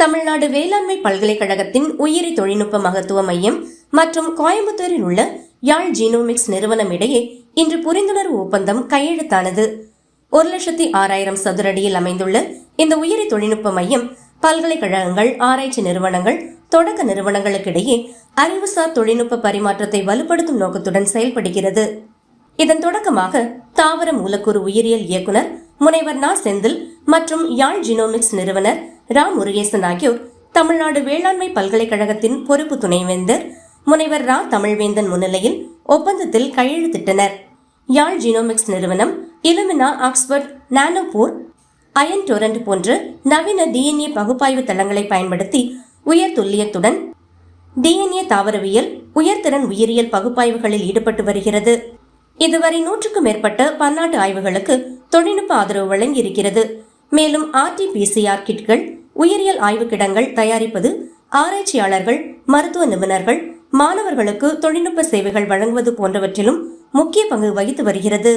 தமிழ்நாடு வேளாண்மை பல்கலைக்கழகத்தின் உயிரி தொழில்நுட்ப மகத்துவ மையம் மற்றும் கோயம்புத்தூரில் உள்ள யாழ் ஜீனோமிக்ஸ் நிறுவனம் இடையே இன்று புரிந்துணர்வு ஒப்பந்தம் கையெழுத்தானது. ஒரு லட்சத்தி ஆறாயிரம் சதுரடியில் அமைந்துள்ள இந்த உயிரி தொழில்நுட்ப மையம் பல்கலைக்கழகங்கள் ஆராய்ச்சி நிறுவனங்கள் தொடக்க நிறுவனங்களுக்கிடையே அறிவுசார் தொழில்நுட்ப பரிமாற்றத்தை வலுப்படுத்தும் நோக்கத்துடன் செயல்படுகிறது. இதன் தொடக்கமாக தாவர மூலக்கூறு உயிரியல் இயக்குனர் முனைவர் நா செந்தில் மற்றும் யாழ் ஜினோமிக்ஸ் நிறுவனர் ரா முருகேசன் ஆகியோர் தமிழ்நாடு வேளாண்மை பல்கலைக்கழகத்தின் பொறுப்பு துணைவேந்தர் முனைவர் ரா. தமிழ்வேந்தன் முன்னிலையில் ஒப்பந்தத்தில் கையெழுத்திட்டனர். யாழ் ஜினோமிக்ஸ் நிறுவனம் Illumina Oxford Nanopore Ion Torrent போன்ற நவீன டிஎன்ஏ பகுப்பாய்வு தளங்களை பயன்படுத்தி உயர் துல்லியத்துடன் டிஎன்ஏ தாவரவியல் உயர்திறன் உயிரியல் பகுப்பாய்வுகளில் ஈடுபட்டு வருகிறது. இதுவரை நூற்றுக்கும் மேற்பட்ட பன்னாட்டு ஆய்வுகளுக்கு தொழில்நுட்ப ஆதரவு வழங்கியிருக்கிறது. மேலும் ஆர்டிபிசிஆர் கிட்கள் உயிரியல் ஆய்வுக்கிடங்கள் தயாரிப்பது ஆராய்ச்சியாளர்கள் மருத்துவ நிபுணர்கள் மாணவர்களுக்கு தொழில்நுட்ப சேவைகள் வழங்குவது போன்றவற்றிலும் முக்கிய பங்கு வகித்து வருகிறது.